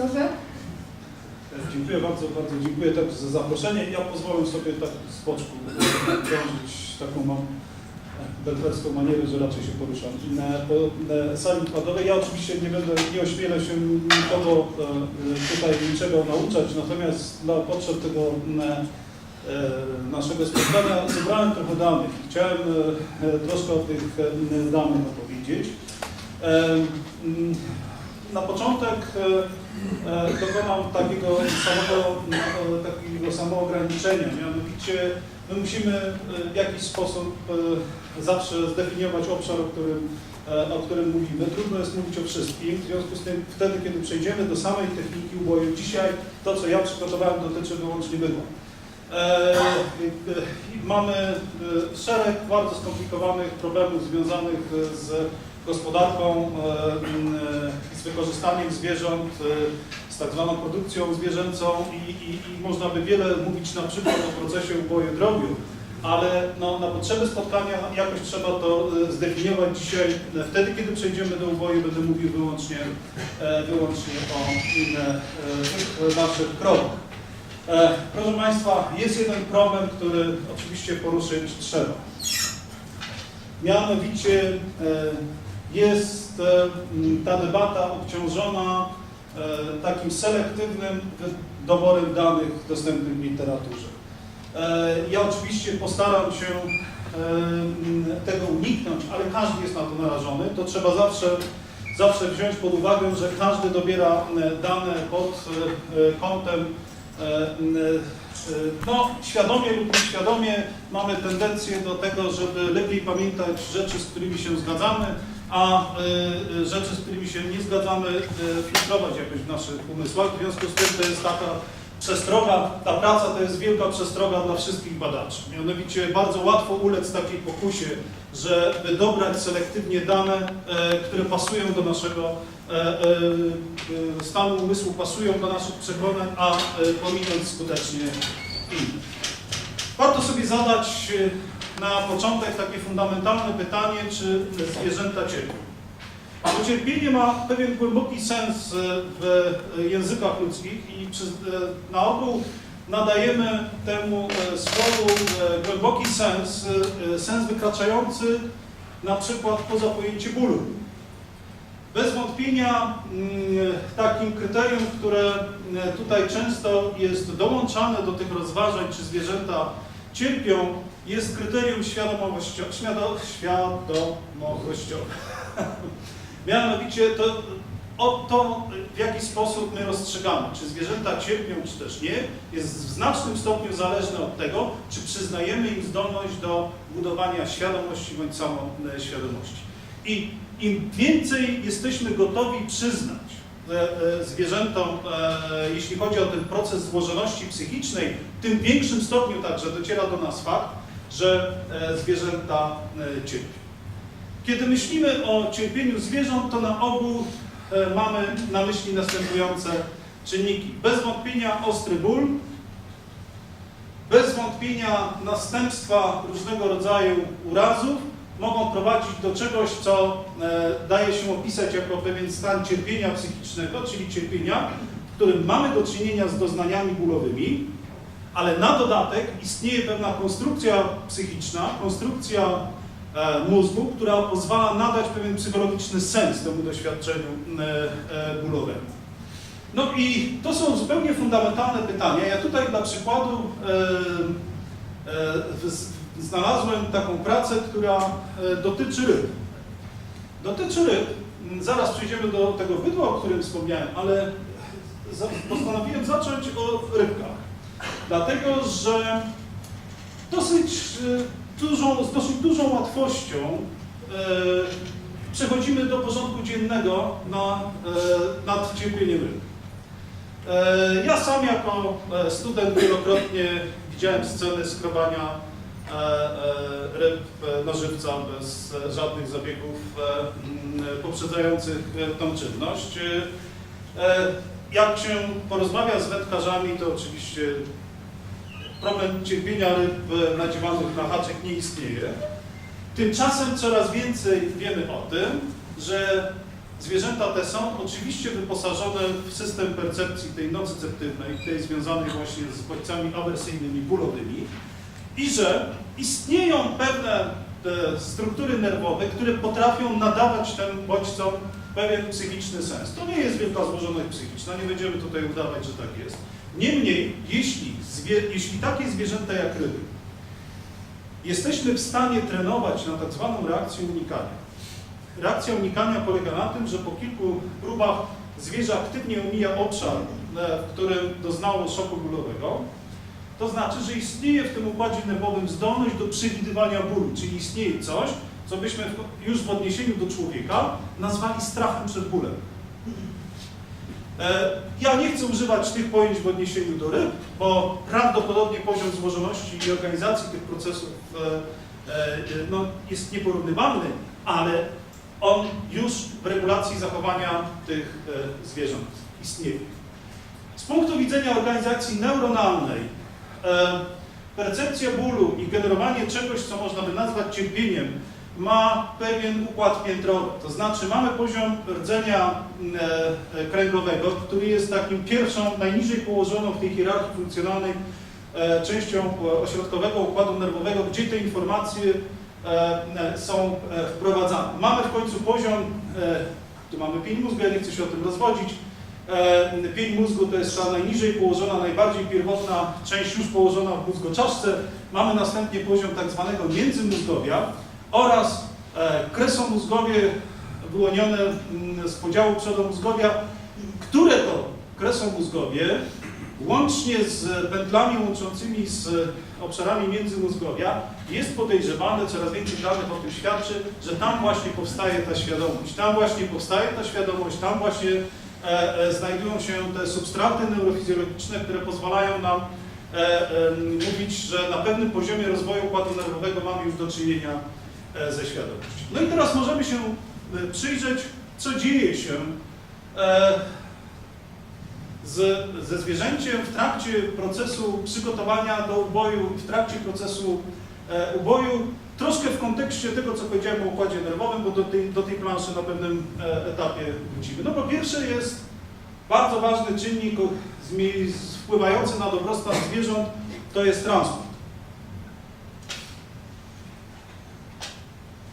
Proszę. Dziękuję bardzo, bardzo dziękuję także za zaproszenie. Ja pozwolę sobie tak z boczku krążyć taką mam belwerską manierę, że raczej się poruszam na, na sali wykładowej. Ja oczywiście nie będę, nie ośmielę się nikogo e, tutaj niczego nauczać, natomiast dla potrzeb tego e, naszego spotkania zebrałem trochę danych. Chciałem e, troszkę o tych danych opowiedzieć. Na początek e, e, takiego samego, e, takiego samoograniczenia, mianowicie my musimy e, w jakiś sposób zawsze zdefiniować obszar, o którym, o którym mówimy. Trudno jest mówić o wszystkim, w związku z tym wtedy, kiedy przejdziemy do samej techniki uboju, dzisiaj to, co ja przygotowałem, dotyczy wyłącznie bydła. E, Mamy e, szereg bardzo skomplikowanych problemów związanych z gospodarką, e, m, e, z wykorzystaniem zwierząt, z tak zwaną produkcją zwierzęcą i, i, i można by wiele mówić na przykład o procesie uboju drobiu, ale no, na potrzeby spotkania jakoś trzeba to zdefiniować dzisiaj. Wtedy, kiedy przejdziemy do uboju, będę mówił wyłącznie, wyłącznie o naszych krokach. E, Proszę Państwa, jest jeden problem, który oczywiście poruszyć trzeba. Mianowicie e, jest e, ta debata obciążona takim selektywnym doborem danych dostępnych w literaturze. Ja oczywiście postaram się tego uniknąć, ale każdy jest na to narażony. To trzeba zawsze, zawsze wziąć pod uwagę, że każdy dobiera dane pod kątem no, świadomie lub nieświadomie mamy tendencję do tego, żeby lepiej pamiętać rzeczy, z którymi się zgadzamy, a y, rzeczy, z którymi się nie zgadzamy, filtrować jakoś w naszych umysłach. W związku z tym to jest taka przestroga, ta praca to jest wielka przestroga dla wszystkich badaczy. Mianowicie bardzo łatwo ulec takiej pokusie, żeby dobrać selektywnie dane, e, które pasują do naszego e, e, e, stanu umysłu, pasują do naszych przekonań, a e, pominąć skutecznie inne. Warto sobie zadać e, na początek takie fundamentalne pytanie, czy zwierzęta cierpią. Bo cierpienie ma pewien głęboki sens e, w e, językach ludzkich i e, na ogół nadajemy temu e, słowu e, głęboki sens, e, sens wykraczający na przykład poza pojęcie bólu. Bez wątpienia mm, takim kryterium, które e, tutaj często jest dołączane do tych rozważań, czy zwierzęta cierpią, jest kryterium świadomościowe. świadomościowe. Mianowicie to, o to, w jaki sposób my rozstrzygamy, czy zwierzęta cierpią, czy też nie, jest w znacznym stopniu zależne od tego, czy przyznajemy im zdolność do budowania świadomości bądź samoświadomości. I im więcej jesteśmy gotowi przyznać e, e, zwierzętom, e, jeśli chodzi o ten proces złożoności psychicznej, tym większym stopniu także dociera do nas fakt, że zwierzęta cierpią. Kiedy myślimy o cierpieniu zwierząt, to na ogół mamy na myśli następujące czynniki. Bez wątpienia ostry ból, bez wątpienia następstwa różnego rodzaju urazów mogą prowadzić do czegoś, co e, daje się opisać jako pewien stan cierpienia psychicznego, czyli cierpienia, w którym mamy do czynienia z doznaniami bólowymi, ale na dodatek istnieje pewna konstrukcja psychiczna, konstrukcja e, mózgu, która pozwala nadać pewien psychologiczny sens temu doświadczeniu e, bólowemu. No i to są zupełnie fundamentalne pytania. Ja tutaj dla przykładu znalazłem taką pracę, która e, dotyczy ryb. Dotyczy ryb. Zaraz przejdziemy do tego bydła, o którym wspomniałem, ale postanowiłem zacząć o rybkach. Dlatego, że dosyć e, dużą, z dosyć dużą łatwością e, przechodzimy do porządku dziennego na, nad cierpieniem ryb. Ja sam jako student wielokrotnie widziałem sceny skrobania ryb e, na żywca bez e, żadnych zabiegów e, poprzedzających e, tą czynność. E, e, Jak się porozmawia z wędkarzami, to oczywiście problem cierpienia ryb e, nadziewanych na haczyk nie istnieje. Tymczasem coraz więcej wiemy o tym, że zwierzęta te są oczywiście wyposażone w system percepcji tej nocyceptywnej, tej związanej właśnie z bodźcami awersyjnymi, bólowymi i że istnieją pewne struktury nerwowe, które potrafią nadawać tym bodźcom pewien psychiczny sens. To nie jest wielka złożoność psychiczna, nie będziemy tutaj udawać, że tak jest. Niemniej, jeśli, jeśli takie zwierzęta jak ryby jesteśmy w stanie trenować na tak zwaną reakcję unikania. Reakcja unikania polega na tym, że po kilku próbach zwierzę aktywnie omija obszar, e, w którym doznało szoku bólowego. To znaczy, że istnieje w tym układzie nerwowym zdolność do przewidywania bólu, czyli istnieje coś, co byśmy już w odniesieniu do człowieka nazwali strachem przed bólem. E, Ja nie chcę używać tych pojęć w odniesieniu do ryb, bo prawdopodobnie poziom złożoności i organizacji tych procesów e, e, no, jest nieporównywalny, ale on już w regulacji zachowania tych zwierząt istnieje. Z punktu widzenia organizacji neuronalnej, percepcja bólu i generowanie czegoś, co można by nazwać cierpieniem, ma pewien układ piętrowy. To znaczy mamy poziom rdzenia e, e, kręgowego, który jest takim pierwszą, najniżej położoną w tej hierarchii funkcjonalnej e, częścią ośrodkowego układu nerwowego, gdzie te informacje są wprowadzane. Mamy w końcu poziom, tu mamy pień mózgu, ja nie chcę się o tym rozwodzić, Pień mózgu to jest ta najniżej położona, najbardziej pierwotna część już położona w mózgoczaszce. Mamy następnie poziom tak zwanego międzymózgowia oraz e, kresomózgowie wyłonione mm, z podziału przodomózgowia, które to kresomózgowie łącznie z pętlami łączącymi z obszarami międzymózgowia jest podejrzewane, coraz więcej danych o tym świadczy, że tam właśnie powstaje ta świadomość. Tam właśnie powstaje ta świadomość, tam właśnie e, e, znajdują się te substraty neurofizjologiczne, które pozwalają nam e, e, mówić, że na pewnym poziomie rozwoju układu nerwowego mamy już do czynienia e, ze świadomością. No i teraz możemy się e, przyjrzeć, co dzieje się e, z, ze zwierzęciem w trakcie procesu przygotowania do uboju, w trakcie procesu e, uboju, troszkę w kontekście tego, co powiedziałem o układzie nerwowym, bo do tej, do tej planszy na pewnym e, etapie wrócimy. No po pierwsze jest bardzo ważny czynnik wpływający na dobrostan zwierząt, to jest transport.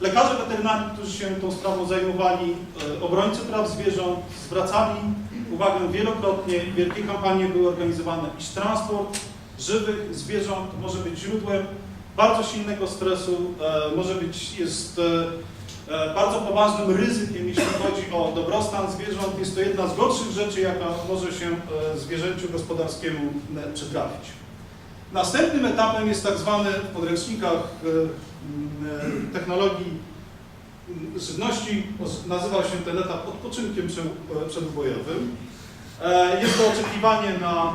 Lekarze weterynarni, którzy się tą sprawą zajmowali, e, obrońcy praw zwierząt, zwracali uwagę wielokrotnie, wielkie kampanie były organizowane, iż transport żywych zwierząt może być źródłem bardzo silnego stresu, e, może być, jest e, e, bardzo poważnym ryzykiem, jeśli chodzi o dobrostan zwierząt. Jest to jedna z gorszych rzeczy, jaka może się zwierzęciu gospodarskiemu przytrafić. Następnym etapem jest tak zwany w podręcznikach technologii żywności, nazywa się ten etap odpoczynkiem prze- przedubojowym. Jest to oczekiwanie na,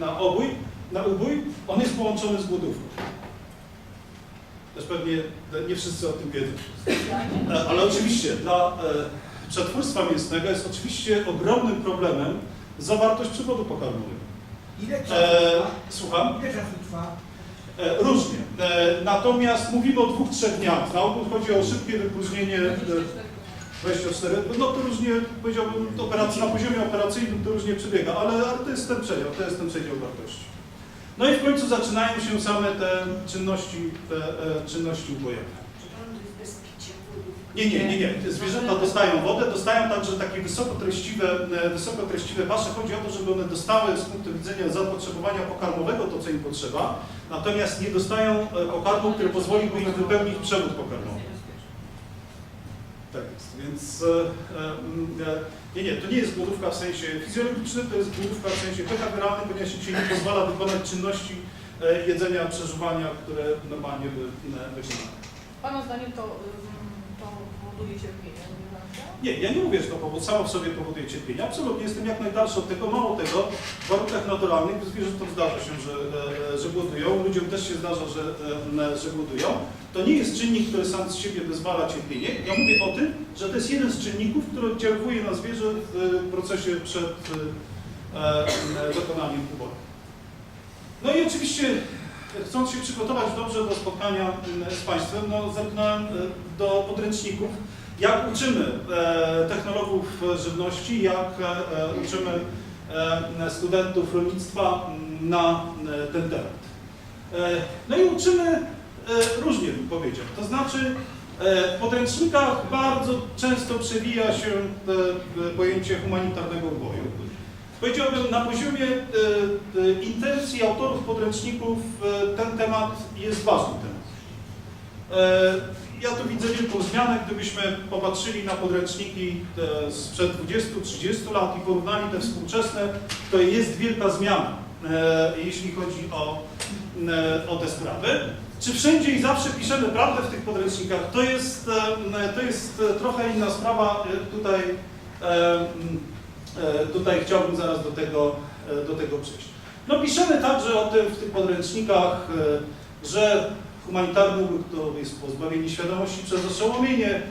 na obój, na ubój. On jest połączony z głodówką. Też pewnie nie wszyscy o tym wiedzą. Ale oczywiście dla e, przetwórstwa mięsnego jest oczywiście ogromnym problemem zawartość przewodu pokarmowego. Ile czasu E, trwa? słucham? Ile czasu trwa? E, Różnie. Natomiast mówimy o dwóch, trzech dniach. Na ogół chodzi o szybkie wypróżnienie e, 24. No to różnie, powiedziałbym, operacji, na poziomie operacyjnym to różnie przebiega, ale, ale to jest ten przedział, to jest ten przedział wartości. No i w końcu zaczynają się same te czynności, te e, czynności ubojowe. Nie, nie, nie, nie. Zwierzęta dostają wodę, dostają także takie wysokotreściwe, wysokotreściwe pasze. Chodzi o to, żeby one dostały z punktu widzenia zapotrzebowania pokarmowego to, co im potrzeba, natomiast nie dostają e, pokarmu, który pozwoliłby im wypełnić przewód pokarmowy. Tak jest, więc e, e, e, nie, nie, to nie jest głodówka w sensie fizjologicznym, to jest głodówka w sensie behawioralnym, ponieważ się nie pozwala wykonać czynności jedzenia, przeżuwania, które normalnie by wykonane. Pana zdaniem to, to powoduje cierpienie, nie ja nie mówię, że to powód, samo w sobie powoduje cierpienie. Absolutnie jestem jak najdalszy od tego. Mało tego, w warunkach naturalnych zwierzętom zdarza się, że, e, że głodują. Ludziom też się zdarza, że, e, że głodują. To nie jest czynnik, który sam z siebie wyzwala cierpienie. Ja mówię o tym, że to jest jeden z czynników, który oddziałuje na zwierzę w e, procesie przed e, e, dokonaniem uboju. No i oczywiście, e, chcąc się przygotować dobrze do spotkania z Państwem, no, zerknąłem e, do podręczników jak uczymy e, technologów żywności, jak e, uczymy e, studentów rolnictwa na ten temat. No i uczymy różnie, bym powiedział. To znaczy, w podręcznikach bardzo często przewija się pojęcie humanitarnego uboju. Powiedziałbym, na poziomie intencji autorów podręczników ten temat jest ważny temat. Ja tu widzę wielką zmianę, gdybyśmy popatrzyli na podręczniki sprzed 20-30 lat i porównali te współczesne, to jest wielka zmiana, e, jeśli chodzi o, e, o te sprawy. Czy wszędzie i zawsze piszemy prawdę w tych podręcznikach? To jest, e, to jest trochę inna sprawa. Tutaj, m, e, tutaj chciałbym zaraz do tego, do tego przejść. No piszemy także o tym w tych podręcznikach, że humanitarny ubój to jest pozbawienie świadomości przez oszołomienie.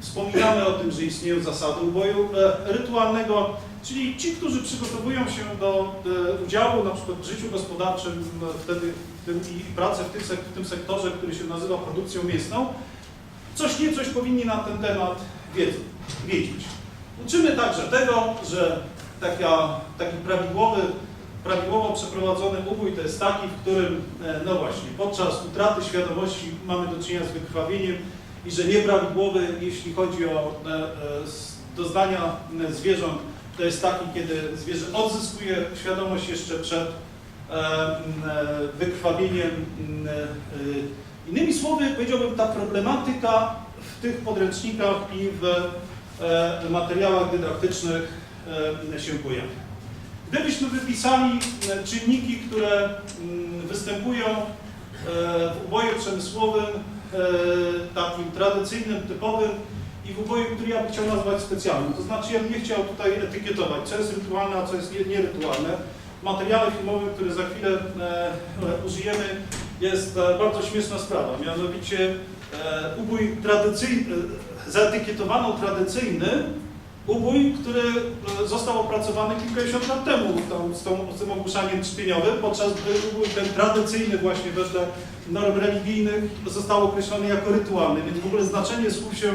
Wspominamy o tym, że istnieją zasady uboju e, rytualnego, czyli ci, którzy przygotowują się do e, udziału na przykład w życiu gospodarczym, e, wtedy i pracę w tym, sektorze, który się nazywa produkcją mięsną, coś nie coś powinni na ten temat wiedzieć. Uczymy także tego, że taka, taki prawidłowy prawidłowo przeprowadzony ubój to jest taki, w którym, e, no właśnie, podczas utraty świadomości mamy do czynienia z wykrwawieniem i że nieprawidłowy, jeśli chodzi o e, e, doznania zwierząt, to jest taki, kiedy zwierzę odzyskuje świadomość jeszcze przed wykrwawieniem. Innymi słowy, powiedziałbym, ta problematyka w tych podręcznikach i w materiałach dydaktycznych się pojawia. Gdybyśmy wypisali e, czynniki, które mm, występują e, w uboju przemysłowym, e, takim tradycyjnym, typowym i w uboju, który ja bym chciał nazwać specjalnym, to znaczy ja bym nie chciał tutaj etykietować, co jest rytualne, a co jest nie- nierytualne. Materiale filmowym, który za chwilę użyjemy, jest bardzo śmieszna sprawa, mianowicie ubój tradycyjny, zaetykietowano tradycyjny, ubój, który e, został opracowany kilkadziesiąt lat temu tą, z, tą, z tym ogłuszaniem trzpieniowym, podczas gdy ubój ten tradycyjny właśnie wedle norm religijnych został określony jako rytualny, więc w ogóle znaczenie słów się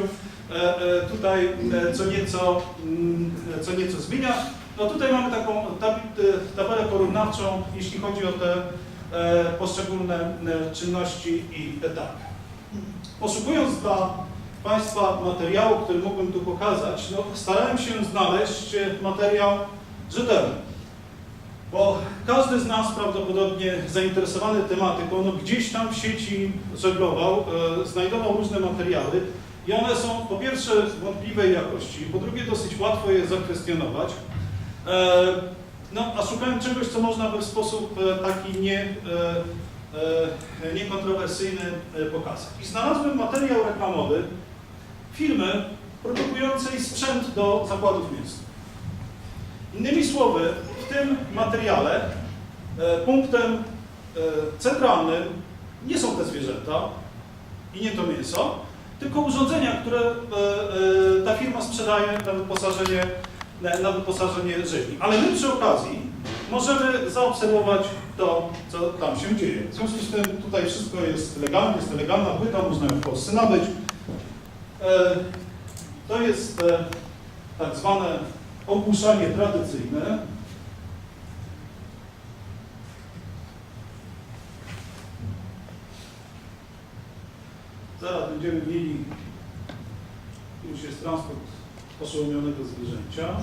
e, e, tutaj co nieco, mm, co nieco zmienia. No tutaj mamy taką tabelę porównawczą, jeśli chodzi o te poszczególne czynności i etapy. Poszukując dla Państwa materiału, który mógłbym tu pokazać, no, starałem się znaleźć e, materiał rzetelny. Bo każdy z nas prawdopodobnie zainteresowany tematyką, no gdzieś tam w sieci żeglował, e, znajdował różne materiały i one są po pierwsze wątpliwej jakości, po drugie dosyć łatwo je zakwestionować. E, no, a szukałem czegoś, co można by w sposób e, taki nie, e, e, niekontrowersyjny pokazać. I znalazłem materiał reklamowy firmy produkującej sprzęt do zakładów mięsnych. Innymi słowy, w tym materiale e, punktem e, centralnym nie są te zwierzęta i nie to mięso, tylko urządzenia, które e, ta firma sprzedaje na wyposażenie, na, wyposażenie rzeźni. Ale my przy okazji możemy zaobserwować to, co tam się dzieje. W związku z tym tutaj wszystko jest legalne, jest legalna płyta, można ją w Polsce nabyć. E, To jest e, tak zwane ogłuszanie tradycyjne. Zaraz będziemy mieli, już jest transport oszołomionego zwierzęcia.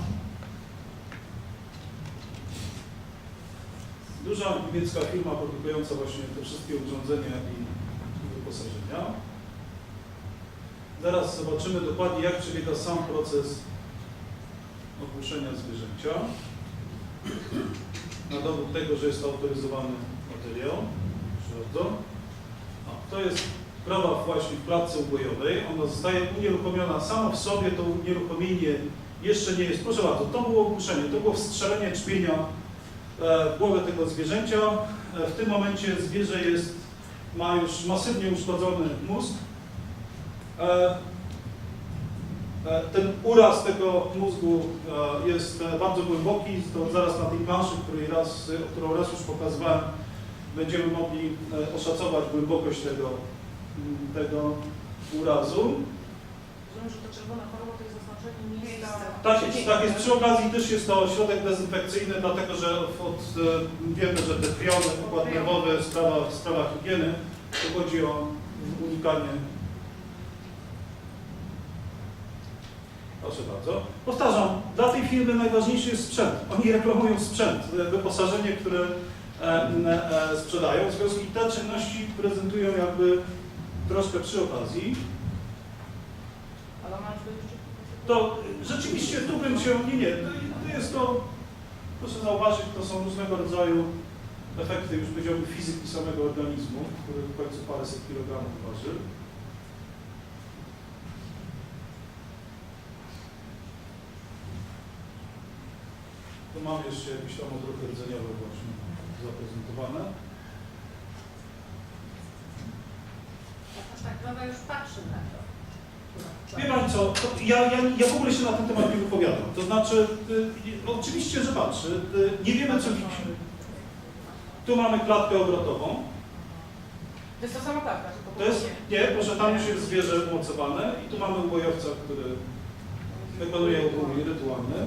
Duża niemiecka firma produkująca właśnie te wszystkie urządzenia i wyposażenia. Zaraz zobaczymy dokładnie, jak przebiega sam proces ogłuszenia zwierzęcia. Na dowód tego, że jest to autoryzowany materiał. Bardzo. O, to jest krowa właśnie w klatce ubojowej. Ona zostaje unieruchomiona sama w sobie. To unieruchomienie jeszcze nie jest. Proszę bardzo, to było ogłuszenie, to było wstrzelenie czpienia e, w głowę tego zwierzęcia. E, W tym momencie zwierzę jest, ma już masywnie uszkodzony mózg. E, e, Ten uraz tego mózgu e, jest bardzo głęboki, to zaraz na tej planszy, której raz, którą raz już pokazywałem, będziemy mogli oszacować głębokość tego, mm, tego urazu. rozumiem, że ta czerwona choroba to jest oznaczenie miejsca. Tak jest, tak jest. Przy okazji też jest to środek dezynfekcyjny, dlatego że od, wiemy, że te priony, układ nerwowy, sprawa, sprawa higieny, to chodzi o unikanie. Proszę bardzo. Powtarzam, dla tej firmy najważniejszy jest sprzęt. Oni reklamują sprzęt, wyposażenie, które e, e, sprzedają. W związku z tym te czynności prezentują jakby troszkę przy okazji. Ale masz to jeszcze? To rzeczywiście tu bym się, nie, nie, to, to jest to, proszę zauważyć, to są różnego rodzaju efekty już powiedziałbym fizyki samego organizmu, który w końcu paręset kilogramów waży. Tu mam jeszcze jakieś tam odruchy rdzeniowe właśnie zaprezentowane. Tak droga już patrzy na to. Wie Pani co, to ja, ja, ja w ogóle się na ten temat nie wypowiadam. To znaczy, y, oczywiście, że patrzy. Y, nie wiemy, co widzi. Tu mamy klatkę obrotową. To jest ta sama klatka, tylko To jest, nie, proszę, tam już jest zwierzę umocowane i tu mamy ubojowca, który wykonuje ubój rytualny.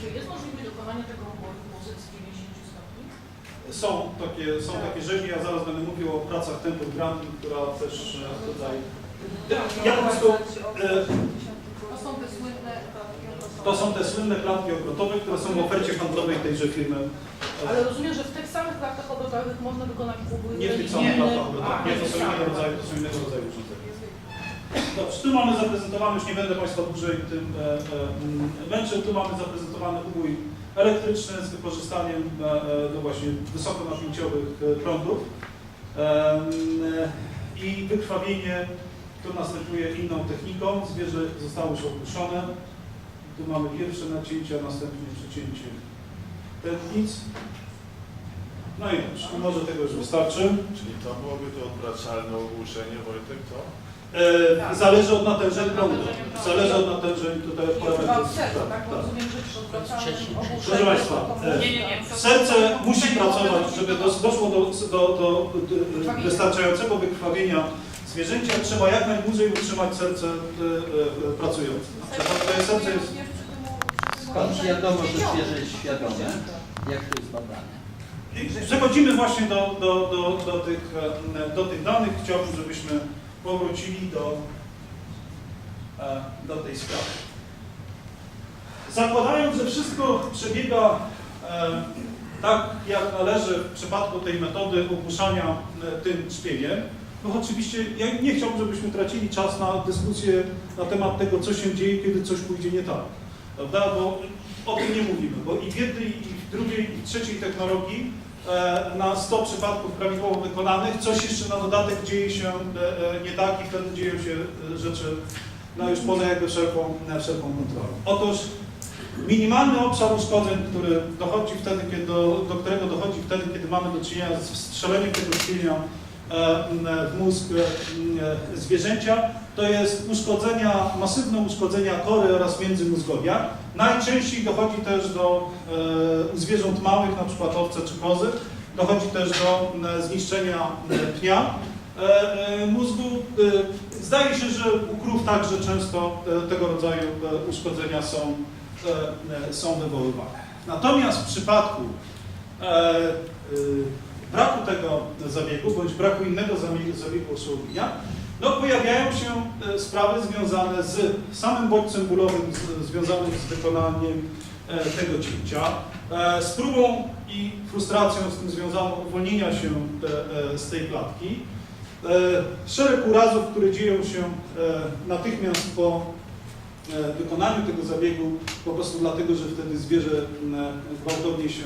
Czy jest możliwe dokonanie tego uboju w pozycji 90 stopni? Są takie, są takie rzeźnie, ja zaraz będę mówił o pracach Temple Grandin, która też e, tutaj... Ja po prostu, e, To są te słynne klatki to są te słynne klatki obrotowe, które są w ofercie handlowej tejże firmy. Ale rozumiem, że w tych samych klatkach obrotowych można wykonać ubój Nie w tych samych klatkach obrotowych, nie, to są innego rodzaju, to są innego rodzaju urządzenia. Dobrze, tu mamy zaprezentowany, już nie będę Państwa dłużej tym e, e, m, męczył, tu mamy zaprezentowany ubój elektryczny z wykorzystaniem no właśnie wysokonapięciowych e, prądów i wykrwawienie, to następuje inną techniką, zwierzę zostało już opuszczone, tu mamy pierwsze nacięcie, a następnie przecięcie tętnic. No i już, może tego już wystarczy. Czyli to byłoby to odwracalne ogłuszenie, Wojtek, to? E, zależy od natężeń prądu. Zależy od natężeń tutaj odbywa parametrów. Tak, tak? Tak. Proszę Państwa, to e. Serce musi pracować, żeby dos- doszło do, do, do, do wystarczającego wykrwawienia zwierzęcia. Trzeba jak najdłużej utrzymać serce e, e, pracujące. To, to jest serce jest Skąd wiadomo, że zwierzę jest świadome? Jak to jest badane? I Przechodzimy właśnie do, do, do, do, tych, e, do tych danych. Chciałbym, żebyśmy powrócili do, e, do tej sprawy. Zakładając, że wszystko przebiega e, tak, jak należy w przypadku tej metody ogłuszania e, tym czpiegiem, no oczywiście ja nie chciałbym, żebyśmy tracili czas na dyskusję na temat tego, co się dzieje, kiedy coś pójdzie nie tak. Prawda? Bo o tym nie mówimy, bo i w jednej, i w drugiej, i w trzeciej technologii na 100 przypadków prawidłowo wykonanych, coś jeszcze na dodatek dzieje się e, e, nie tak i wtedy dzieją się e, rzeczy no już poza jakby wszelką, e, wszelką kontrolą. Otóż minimalny obszar uszkodzeń, który dochodzi wtedy, kiedy do, do którego dochodzi wtedy, kiedy mamy do czynienia z wstrzeleniem tego szpilnia e, m, w mózg e, e, zwierzęcia, to jest uszkodzenia, masywne uszkodzenia kory oraz międzymózgowia. Najczęściej dochodzi też do e, zwierząt małych, na przykład owce czy kozy, dochodzi też do e, zniszczenia e, pnia e, e, mózgu. E, Zdaje się, że u krów także często e, tego rodzaju e, uszkodzenia są, e, e, są wywoływane. Natomiast w przypadku e, e, braku tego zabiegu, bądź braku innego zabiegu, oszołowienia, no pojawiają się e, sprawy związane z samym bodźcem bólowym, z, związanym z wykonaniem e, tego cięcia, e, z próbą i frustracją z tym związaną uwolnienia się z tej klatki, szereg urazów, które dzieją się natychmiast po wykonaniu tego zabiegu, po prostu dlatego, że wtedy zwierzę gwałtownie się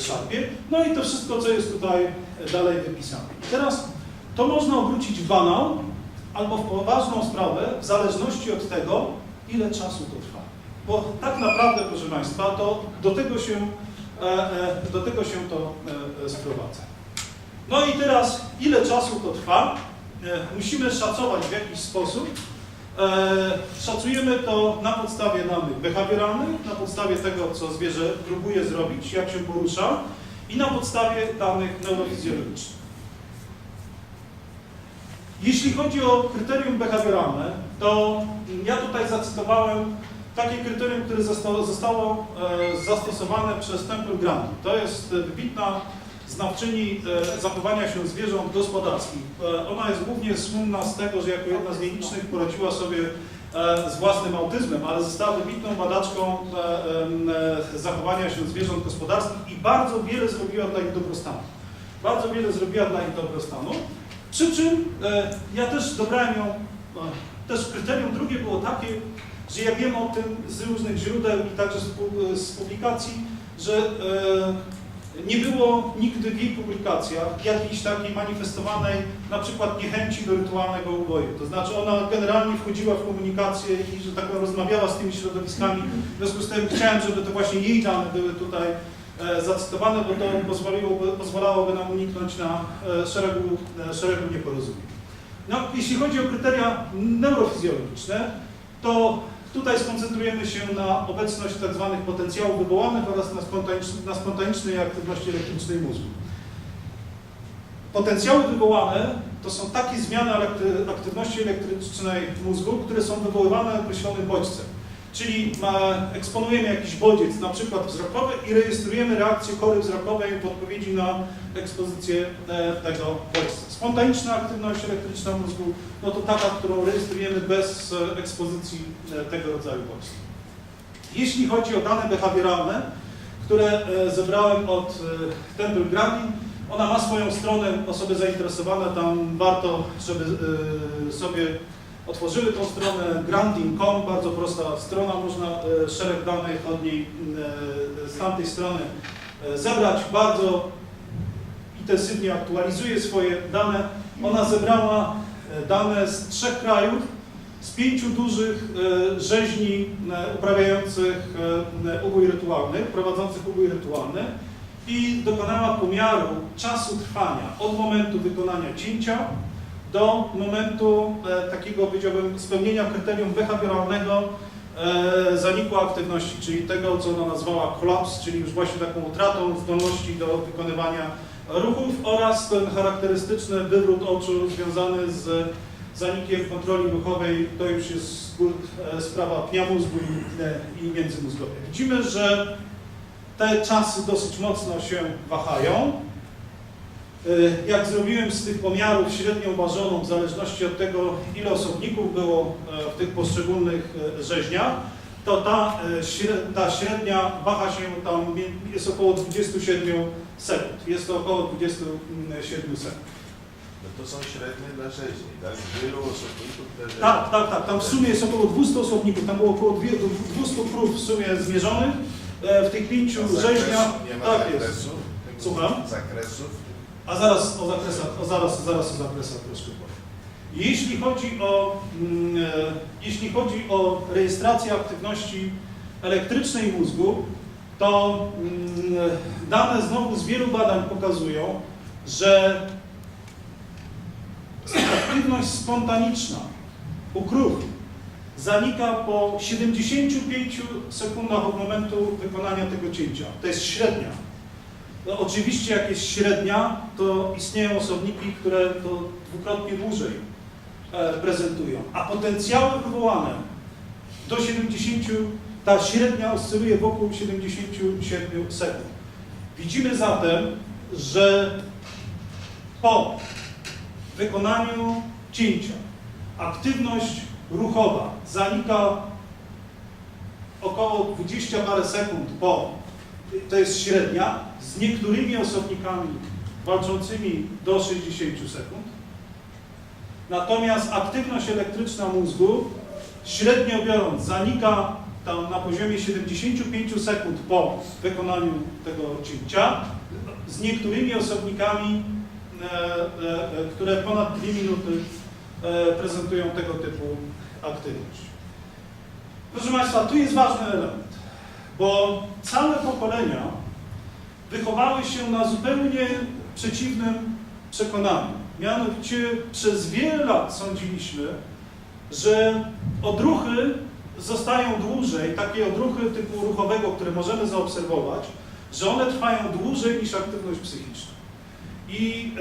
szarpie. No i to wszystko, co jest tutaj dalej wypisane. I teraz to można obrócić w banał albo w poważną sprawę, w zależności od tego, ile czasu to trwa. Bo tak naprawdę, proszę Państwa, to do tego się e, e, do tego się to e, e, sprowadza. No i teraz, ile czasu to trwa? E, Musimy szacować w jakiś sposób. E, Szacujemy to na podstawie danych behawioralnych, na podstawie tego, co zwierzę próbuje zrobić, jak się porusza i na podstawie danych neurofizjologicznych. Jeśli chodzi o kryterium behawioralne, to ja tutaj zacytowałem takie kryterium, które zostało, zostało e, zastosowane przez Temple Grandin. To jest wybitna znawczyni e, zachowania się zwierząt gospodarskich. E, ona jest głównie słynna z tego, że jako jedna z nielicznych poradziła sobie e, z własnym autyzmem, ale została wybitną badaczką zachowania się zwierząt gospodarskich i bardzo wiele zrobiła dla ich dobrostanu. Bardzo wiele zrobiła dla ich dobrostanu. Przy czym ja też dobrałem ją, też kryterium drugie było takie, że ja wiem o tym z różnych źródeł i także z, pu- z publikacji, że nie było nigdy w jej publikacjach jakiejś takiej manifestowanej na przykład niechęci do rytualnego uboju. To znaczy ona generalnie wchodziła w komunikację i, że tak rozmawiała z tymi środowiskami. W związku z tym chciałem, żeby to właśnie jej dane były tutaj e, zacytowane, bo to pozwoliłoby, pozwalałoby nam uniknąć na e, szeregu, e, szeregu nieporozumień. No, jeśli chodzi o kryteria neurofizjologiczne, to tutaj skoncentrujemy się na obecność tzw. potencjałów wywołanych oraz na, spontanicznej, na spontanicznej aktywności elektrycznej mózgu. Potencjały wywołane to są takie zmiany aktywności elektrycznej mózgu, które są wywoływane określonym bodźcem. Czyli eksponujemy jakiś bodziec, na przykład wzrokowy i rejestrujemy reakcję kory wzrokowej w odpowiedzi na ekspozycję e, tego bodźca. Spontaniczna aktywność elektryczna mózgu, no to taka, którą rejestrujemy bez e, ekspozycji e, tego rodzaju bodźca. Jeśli chodzi o dane behawioralne, które zebrałem od Temple Grandin, ona ma swoją stronę, osoby zainteresowane, tam warto, żeby sobie otworzyły tą stronę grandin.com, bardzo prosta strona, można e, szereg danych od niej e, z tamtej strony e, zebrać. Bardzo intensywnie aktualizuje swoje dane. Ona zebrała dane z trzech krajów, z pięciu dużych rzeźni uprawiających ubój rytualny, prowadzących ubój rytualny i dokonała pomiaru czasu trwania od momentu wykonania cięcia do momentu e, takiego, powiedziałbym, spełnienia kryterium behawioralnego e, zaniku aktywności, czyli tego, co ona nazwała kolaps, czyli już właśnie taką utratą zdolności do wykonywania ruchów oraz ten charakterystyczny wywrót oczu związany z zanikiem kontroli ruchowej, to już jest e, sprawa pnia mózgu i międzymózgowej. Widzimy, że te czasy dosyć mocno się wahają. E, Jak zrobiłem z tych pomiarów średnią ważoną, w zależności od tego, ile osobników było e, w tych poszczególnych e, rzeźniach, to ta, ta średnia waha się tam, jest około 27 sekund. Jest to około 27 sekund. No to są średnie dla rzeźni, tak? Wielu osobników dla rzeźni. Tak, tak, tak. Tam w sumie jest około 200 osobników, tam było około dwie- 200 prób w sumie zmierzonych. W tych pięciu rzeźniach, Nie ma tak jest. zakresu? tego- Słucham? Zakresów? A zaraz o zakresach, o zaraz, zaraz o zakresach troszkę powiem. Jeśli chodzi o, mm, e, jeśli chodzi o rejestrację aktywności elektrycznej mózgu, to mm, dane znowu z wielu badań pokazują, że aktywność spontaniczna u krów zanika po 75 sekundach od momentu wykonania tego cięcia. To jest średnia. No, oczywiście jak jest średnia, to istnieją osobniki, które to dwukrotnie dłużej e, prezentują. A potencjały wywołane do 70, ta średnia oscyluje wokół 77 sekund. Widzimy zatem, że po wykonaniu cięcia aktywność ruchowa zanika około 20 parę sekund po, to jest średnia, z niektórymi osobnikami walczącymi do 60 sekund. Natomiast aktywność elektryczna mózgu, średnio biorąc, zanika tam na poziomie 75 sekund po wykonaniu tego cięcia, z niektórymi osobnikami, e, e, e, które ponad 2 minuty prezentują tego typu aktywność. Proszę Państwa, tu jest ważny element, bo całe pokolenia wychowały się na zupełnie przeciwnym przekonaniu. Mianowicie przez wiele lat sądziliśmy, że odruchy zostają dłużej, takie odruchy typu ruchowego, które możemy zaobserwować, że one trwają dłużej niż aktywność psychiczna. I,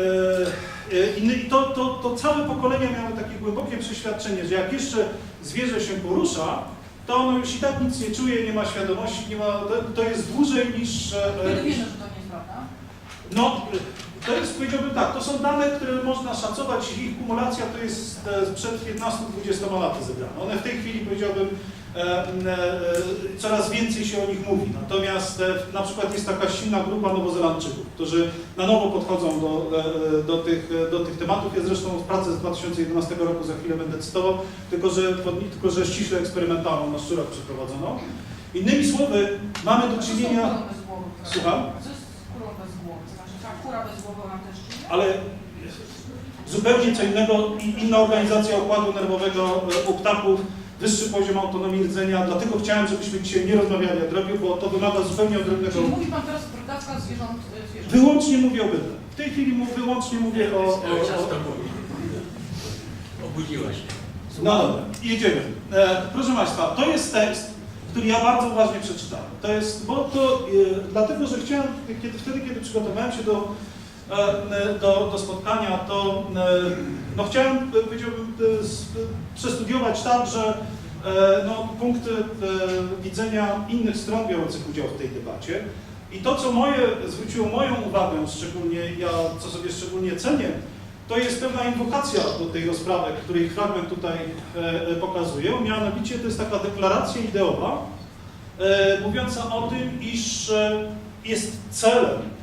e, e, i to, to, to całe pokolenia miały takie głębokie przeświadczenie, że jak jeszcze zwierzę się porusza, to ono już i tak nic nie czuje, nie ma świadomości, nie ma, to, jest dłużej niż... Kiedy e, wiemy, że to nie jest prawda? no, to jest, powiedziałbym tak, to są dane, które można szacować, ich kumulacja to jest e, sprzed 15-20 laty zebrane. One w tej chwili, powiedziałbym, coraz więcej się o nich mówi. Natomiast e, na przykład jest taka silna grupa Nowozelandczyków, którzy na nowo podchodzą do, e, do, tych, do tych tematów. Ja zresztą pracę z 2011 roku za chwilę będę cytował, tylko że, tylko że ściśle eksperymentalną na szczurach przeprowadzoną. Innymi słowy, mamy do czynienia... Słucham? Co jest z kurą bez głowy? To znaczy, ale zupełnie co innego, inna organizacja układu nerwowego e, u ptaków, wyższy poziom autonomii rdzenia, dlatego chciałem, żebyśmy dzisiaj nie rozmawiali o drobiu, bo to wymaga zupełnie odrębnego... Czyli mówi Pan teraz o brodawkach zwierząt, y, zwierząt. Wyłącznie mówię o bydle. W tej chwili mu- wyłącznie mówię o... o, o ciasto mówi. Obudziła się. no dobra, jedziemy. E, proszę Państwa, to jest tekst, który ja bardzo uważnie przeczytałem. To jest, bo to e, dlatego, że chciałem, kiedy, wtedy, kiedy przygotowałem się do, e, do, do spotkania, to e, no, chciałem, e, powiedziałbym, e, przestudiować także e, no, punkty e, widzenia innych stron biorących udział w tej debacie. I to, co moje, zwróciło moją uwagę, szczególnie ja, co sobie szczególnie cenię, to jest pewna inwokacja do tej rozprawy, której fragment tutaj e, e, pokazuje. Mianowicie to jest taka deklaracja ideowa, e, mówiąca o tym, iż e, jest celem e,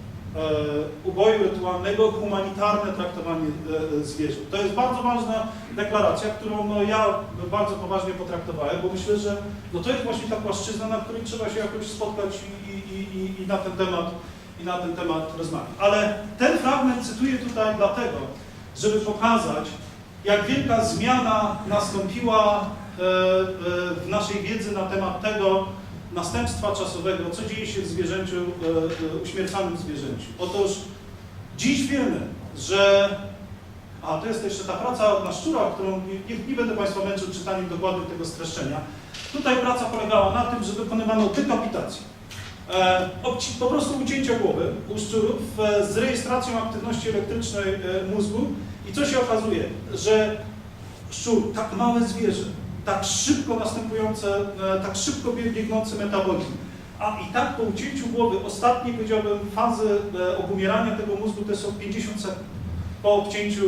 uboju rytualnego humanitarne traktowanie e, e, zwierząt. To jest bardzo ważna deklaracja, którą no, ja bardzo poważnie potraktowałem, bo myślę, że no, to jest właśnie ta płaszczyzna, na której trzeba się jakoś spotkać i, i, i, i na ten temat i na ten temat rozmawiać. Ale ten fragment cytuję tutaj dlatego, żeby pokazać, jak wielka zmiana nastąpiła e, e, w naszej wiedzy na temat tego następstwa czasowego, co dzieje się w zwierzęciu, e, e, uśmiercanym zwierzęciu. Otóż dziś wiemy, że a to jest jeszcze ta praca na szczurach, którą nie, nie będę Państwa męczył czytaniem dokładnym tego streszczenia. Tutaj praca polegała na tym, że wykonywano dekapitację. E, po prostu ucięcia głowy u szczurów z rejestracją aktywności elektrycznej mózgu i co się okazuje, że szczur, tak małe zwierzę, tak szybko następujące, e, tak szybko bie- biegnący metabolizm, a i tak po ucięciu głowy, ostatnie powiedziałbym fazy e, obumierania tego mózgu to są 50 sekund po obcięciu,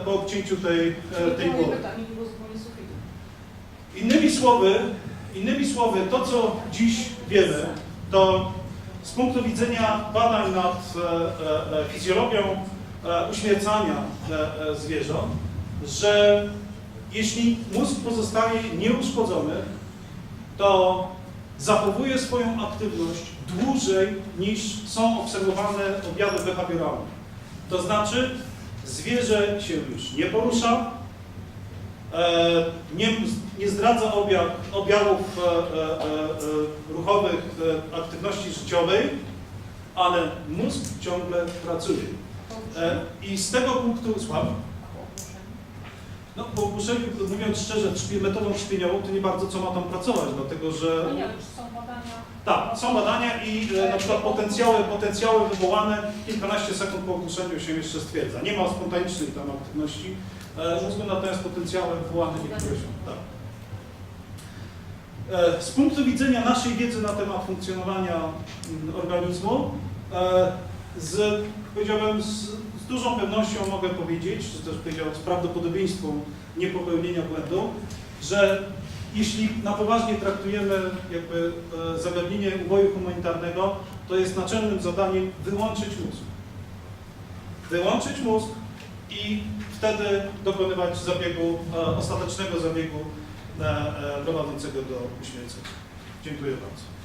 e, po obcięciu tej, tej głowy. Innymi słowy, innymi słowy, to co dziś wiemy, to z punktu widzenia badań nad fizjologią uśmiercania zwierząt, że jeśli mózg pozostaje nieuszkodzony, to zachowuje swoją aktywność dłużej niż są obserwowane objawy behawioralne. To znaczy zwierzę się już nie porusza, e, nie, nie zdradza objaw, objawów e, e, ruchowych aktywności życiowej, ale mózg ciągle pracuje. I z tego punktu, słucham, no po ogłuszeniu, mówiąc szczerze, metodą trzpieniową to nie bardzo co ma tam pracować, dlatego że No nie, ale czy są badania? tak, są badania i e, na przykład potencjały, potencjały wywołane kilkanaście sekund po ogłuszeniu się jeszcze stwierdza. Nie ma spontanicznej tam aktywności e, mózgu, natomiast potencjały wywołane niektóre się. Tak. E, Z punktu widzenia naszej wiedzy na temat funkcjonowania mm, organizmu, e, z, powiedziałbym, z, z dużą pewnością mogę powiedzieć, czy też powiedziałbym z prawdopodobieństwem niepopełnienia błędu, że jeśli na poważnie traktujemy jakby e, zagadnienie uboju humanitarnego, to jest naczelnym zadaniem wyłączyć mózg. Wyłączyć mózg i wtedy dokonywać zabiegu, e, ostatecznego zabiegu e, prowadzącego do uśmiercenia. Dziękuję bardzo.